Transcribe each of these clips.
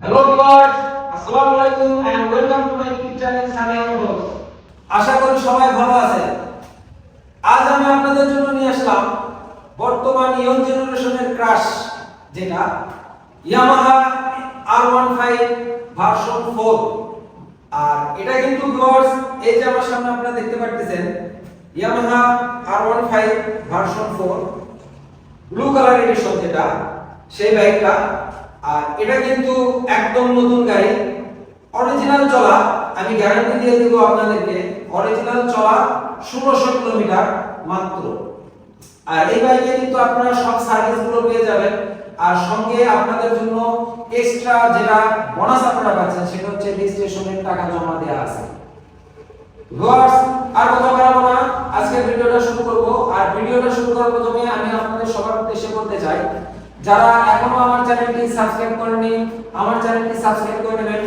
Hello viewers আসসালামু আলাইকুম and welcome to my YouTube channel Samia vlogs আশা করি সবাই ভালো আছেন। আজ আমি আপনাদের জন্য নিয়ে আসলাম বর্তমান ইয়ং জেনারেশনের ক্রাশ যেটা ইয়ামাহা R15 ভার্সন 4 আর এটা কিন্তু ভিউয়ার্স এই যে আমার সামনে আপনারা দেখতে পাচ্ছেন Yamaha R15 version 4 blue colour edition যেটা, সেই বাইকটা আর এটা কিন্তু একদম নতুন গাড়ি। অরিজিনাল চলা, আমি গ্যারান্টি দিয়ে দেবো আপনাদেরকে অরিজিনাল চলা ষোলোশো কিলোমিটার মাত্র। আর এই বাইকে কিন্তু আপনারা সব সার্ভিসগুলো পেয়ে যাবেন। আর সঙ্গে আপনাদের জন্য এক্সট্রা যেটা বোনাস আপনারা পাচ্ছেন, সেটা হচ্ছে রেজিস্ট্রেশনের টাকা জমা দেওয়া আছে। ভিউয়ার্স আর কথা বাড়াবো না। আজকের ভিডিওটা শুরু করব। আর ভিডিওটা শুরু করার প্রথমে আমি আপনাদের সবার উদ্দেশ্যে বলতে চাই যারা এখনও আমার চ্যানেলটি সাবস্ক্রাইব করেননি, আমার চ্যানেলটি সাবস্ক্রাইব করে নেবেন।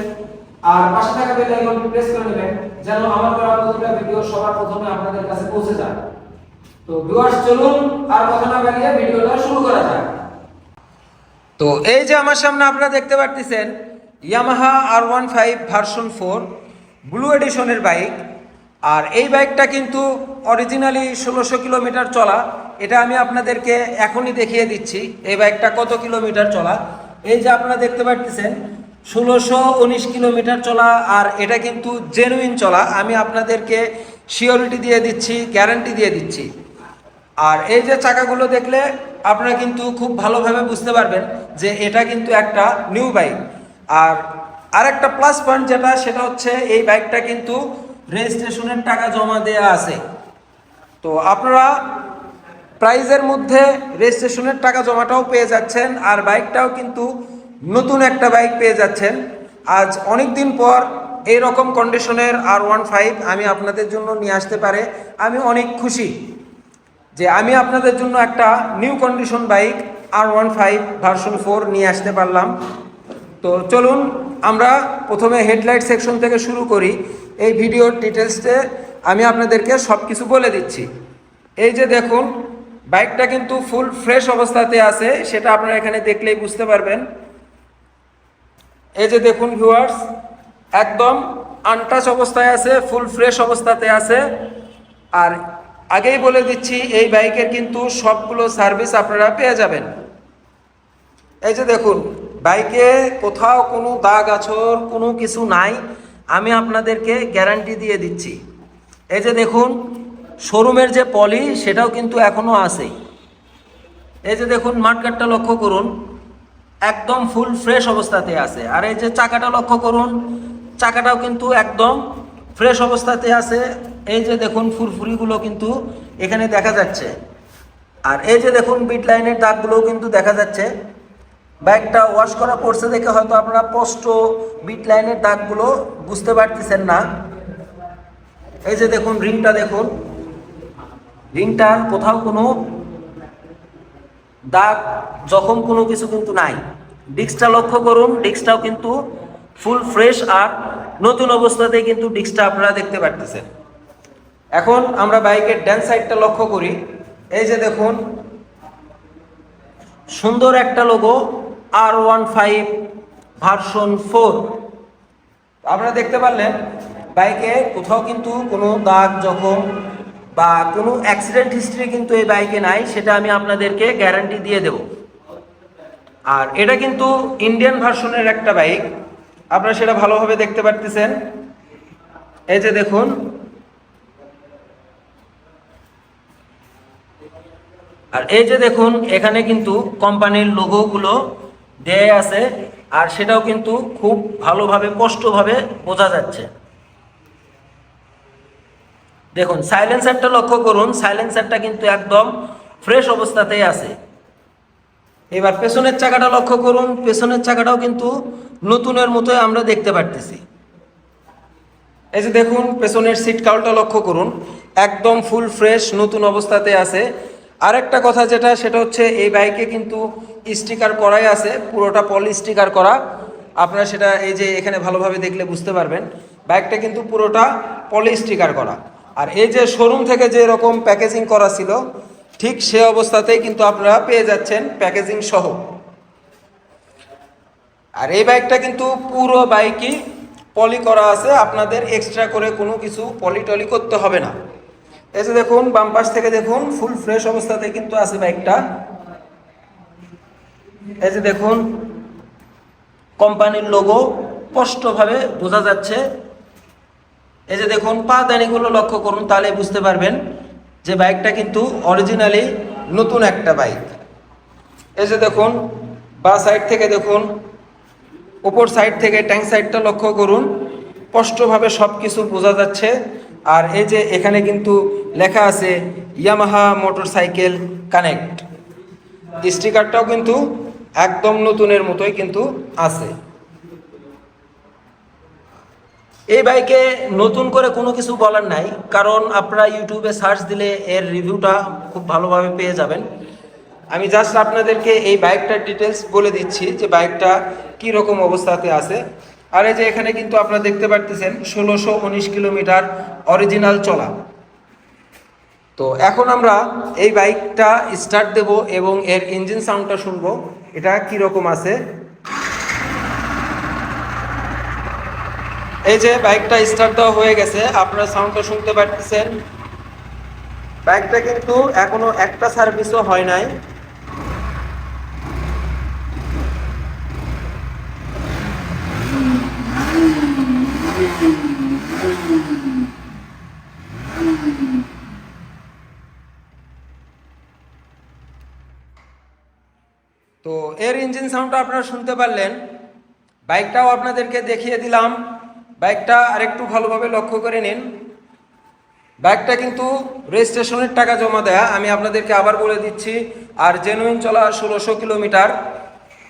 আর পাশে থাকা বেল আইকনটি প্রেস করে নেবেন, যেন আমার করা প্রতিটা ভিডিও সবার প্রথমে আপনাদের কাছে পৌঁছে যায়। তো ভিউয়ার্স চলুন আর কথা না বাড়িয়ে ভিডিওটা শুরু করা যাক। তো এই যে আমার সামনে আপনারা দেখতে পাচ্ছেন Yamaha R one five version four blue এডিশনের bike আর এই বাইকটা কিন্তু অরিজিনালি ষোলোশো কিলোমিটার চলা। এটা আমি আপনাদেরকে এখনই দেখিয়ে দিচ্ছি। এই বাইকটা কত কিলোমিটার চলা? এই যে আপনারা দেখতে পাচ্ছেন ষোলোশো উনিশ কিলোমিটার চলা, আর এটা কিন্তু জেনুইন চলা। আমি আপনাদেরকে শিওরিটি দিয়ে দিচ্ছি গ্যারান্টি দিয়ে দিচ্ছি। আর এই যে চাকাগুলো দেখলে, আপনারা কিন্তু খুব ভালোভাবে বুঝতে পারবেন যে এটা কিন্তু একটা নিউ বাইক আর আরেকটা প্লাস পয়েন্ট যেটা, সেটা হচ্ছে এই বাইকটা কিন্তু রেজিস্ট্রেশনের টাকা জমা দেয়া আছে। তো আপনারা প্রাইজের মধ্যে রেজিস্ট্রেশনের টাকা জমাটাও পেয়ে যাচ্ছেন আর বাইকটাও কিন্তু নতুন একটা বাইক পেয়ে যাচ্ছেন। আজ অনেক দিন পর এই রকম কন্ডিশনের আর ওয়ান ফাইভ আমি আপনাদের জন্য নিয়ে আসতে পারে। আমি অনেক খুশি যে আমি আপনাদের জন্য একটা new condition bike R one five version four নিয়ে আসতে পারলাম। তো চলুন আমরা প্রথমে হেডলাইট সেকশন থেকে শুরু করি। এই ভিডিওর ডিটেলসে আমি আপনাদেরকে সব কিছু বলে দিচ্ছি। এই যে দেখুন বাইকটা কিন্তু ফুল ফ্রেশ অবস্থাতে আছে, সেটা আপনারা এখানে দেখলেই বুঝতে পারবেন। এই যে দেখুন ভিউয়ার্স একদম আনটাচ অবস্থায় আছে, ফুল ফ্রেশ অবস্থাতে আছে। আর আগেই বলে দিচ্ছি, এই বাইকের কিন্তু সবগুলো সার্ভিস আপনারা পেয়ে যাবেন। এই যে দেখুন, বাইকে কোথাও কোনো দাগ আছর, কোনো কিছু নাই, আমি আপনাদেরকে গ্যারান্টি দিয়ে দিচ্ছি। এই যে দেখুন শোরুমের যে পলি, সেটাও কিন্তু এখনও আছে এই যে দেখুন মাঠগাটটা লক্ষ্য করুন, একদম ফুল ফ্রেশ অবস্থাতে আছে। আর এই যে চাকাটা লক্ষ্য করুন, চাকাটাও কিন্তু একদম ফ্রেশ অবস্থাতে আছে। এই যে দেখুন, ফুরফুরিগুলো কিন্তু এখানে দেখা যাচ্ছে। আর এই যে দেখুন, বিট লাইনের দাগগুলোও কিন্তু দেখা যাচ্ছে। বাইকটা ওয়াশ করা পড়ছে দেখে হয়তো আপনারা স্পষ্ট বিট লাইনের দাগগুলো বুঝতে পারতেছেন না। এই যে দেখুন, রিংটা দেখুন। রিংটার কোথাও কোনো দাগ, জখম কোনো কিছু কিন্তু নাই। ডিস্কটা লক্ষ্য করুন, ডিস্কটাও কিন্তু ফুল ফ্রেশ আর নতুন অবস্থাতে কিন্তু ডিস্কটা আপনারা দেখতে পারতেছেন। এখন আমরা বাইকের ড্যান সাইডটা লক্ষ্য করি। এই যে দেখুন, সুন্দর একটা logo R one five version four আপনারা দেখতে পারলেন, বাইকে কোথাও কিন্তু কোনো দাগ, জখম বা কোনো অ্যাক্সিডেন্ট হিস্ট্রি কিন্তু এই বাইকে নাই, সেটা আমি আপনাদেরকে গ্যারান্টি দিয়ে দেব। আর এটা কিন্তু ইন্ডিয়ান ভার্সনের একটা বাইক আপনারা সেটা ভালোভাবে দেখতে পারতেছেন। এই যে দেখুন। আর এই যে দেখুন, এখানে কিন্তু কোম্পানির লোগোগুলো দেয়া আছে, আর সেটাও কিন্তু খুব ভালোভাবে, স্পষ্টভাবে বোঝা যাচ্ছে। দেখুন সাইলেন্সারটা লক্ষ্য করুন সাইলেন্সারটা কিন্তু একদম ফ্রেশ অবস্থাতেই আছে। এবার পেছনের চাকাটা লক্ষ্য করুন, পেছনের চাকাটাও কিন্তু নতুনের মতোই আমরা দেখতে পারতেছি। এই যে দেখুন, পেছনের সিট কাউলটা লক্ষ্য করুন, একদম ফুল ফ্রেশ নতুন অবস্থাতে আছে। আরেকটা কথা যেটা, সেটা হচ্ছে এই বাইকে কিন্তু স্টিকার করাই আছে, পুরোটা পলি স্টিকার করা। আপনারা সেটা এই যে এখানে ভালোভাবে দেখলে বুঝতে পারবেন। বাইকটা কিন্তু পুরোটা পলি স্টিকার করা। আর এই যে শোরুম থেকে যে রকম প্যাকেজিং করা ছিল, ঠিক সে অবস্থাতেই কিন্তু আপনারা পেয়ে যাচ্ছেন প্যাকেজিং সহ। আর এই বাইকটা কিন্তু পুরো বাইকই পলি করা আছে, আপনাদের এক্সট্রা করে কোনো কিছু পলি টলি করতে হবে না। এই যে দেখুন, বাম পাশ থেকে দেখুন ফুল ফ্রেশ অবস্থাতে কিন্তু আছে বাইকটা এই যে দেখুন কোম্পানির লোগো স্পষ্টভাবে বোঝা যাচ্ছে এই যে দেখুন, পা দানিগুলো লক্ষ্য করুন, তাহলে বুঝতে পারবেন যে বাইকটা কিন্তু অরিজিনালি নতুন একটা বাইক এই যে দেখুন, বা সাইড থেকে দেখুন, উপর সাইড থেকে ট্যাঙ্ক সাইডটা লক্ষ্য করুন, স্পষ্টভাবে সব কিছু বোঝা যাচ্ছে। আর এই যে এখানে কিন্তু লেখা আছে ইয়ামাহা মোটরসাইকেল কানেক্ট স্টিকারটাও কিন্তু একদম নতুনের মতোই কিন্তু আছে। এই বাইকে নতুন করে কোনো কিছু বলার নাই, কারণ আপনারা ইউটিউবে সার্চ দিলে এর রিভিউটা খুব ভালোভাবে পেয়ে যাবেন। আমি জাস্ট আপনাদেরকে এই বাইকটার ডিটেলস বলে দিচ্ছি যে বাইকটা কি রকম অবস্থাতে আছে। আর এই যে এখানে কিন্তু আপনারা দেখতে পারতেছেন, ষোলোশো উনিশ কিলোমিটার অরিজিনাল চলা। তো এখন আমরা এই বাইকটা স্টার্ট দেব এবং এর ইঞ্জিন সাউন্ডটা শুনব। এটা কি রকম আছে? এই যে বাইকটা স্টার্ট দেওয়া হয়ে গেছে, আপনারা সাউন্ডটা শুনতে পারতেছেন। বাইকটা কিন্তু এখনও একটা সার্ভিসও হয় নাই। তো এর ইঞ্জিন সাউন্ডটা আপনারা শুনতে পারলেন। বাইকটাও আপনাদেরকে দেখিয়ে দিলাম। বাইকটা আরেকটু ভালোভাবে লক্ষ্য করে নিন। বাইকটা কিন্তু রেজিস্ট্রেশনের টাকা জমা দেয়া। আমি আপনাদেরকে আবার বলে দিচ্ছি, আর জেনুইন চলা ষোলোশো কিলোমিটার।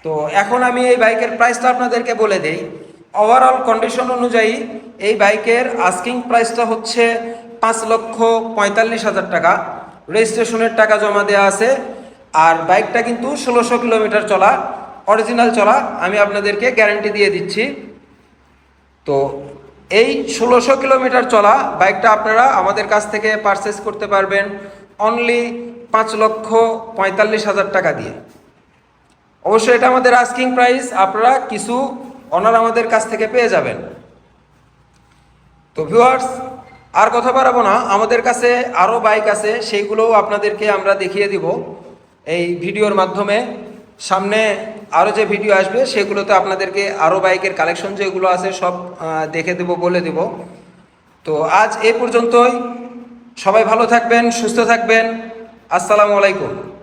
তো এখন আমি এই বাইকের প্রাইসটা আপনাদেরকে বলে দিই। ওভারঅল কন্ডিশন অনুযায়ী এই বাইকের আস্কিং প্রাইসটা হচ্ছে পাঁচ লক্ষ পঁয়তাল্লিশ হাজার টাকা। রেজিস্ট্রেশনের টাকা জমা দেওয়া আছে। আর বাইকটা কিন্তু ষোলোশো কিলোমিটার চলা অরিজিনাল চলা। আমি আপনাদেরকে গ্যারান্টি দিয়ে দিচ্ছি। তো এই ষোলোশো কিলোমিটার চলা বাইকটা আপনারা আমাদের কাছ থেকে পারচেস করতে পারবেন অনলি পাঁচ লক্ষ পঁয়তাল্লিশ হাজার টাকা দিয়ে। অবশ্যই এটা আমাদের আস্কিং প্রাইস আপনারা কিছু অনার আমাদের কাছ থেকে পেয়ে যাবেন। তো ভিউয়ার্স আর কথা বাড়াবো না, আমাদের কাছে আরও বাইক আছে, সেইগুলোও আপনাদেরকে আমরা দেখিয়ে দিব এই ভিডিওর মাধ্যমে। সামনে আরও যে ভিডিও আসবে, সেগুলোতে আপনাদেরকে আরও বাইকের কালেকশন যেগুলো আছে সব দেখে দেব, বলে দেব। তো আজ এ পর্যন্তই। সবাই ভালো থাকবেন, সুস্থ থাকবেন। আসসালামু আলাইকুম।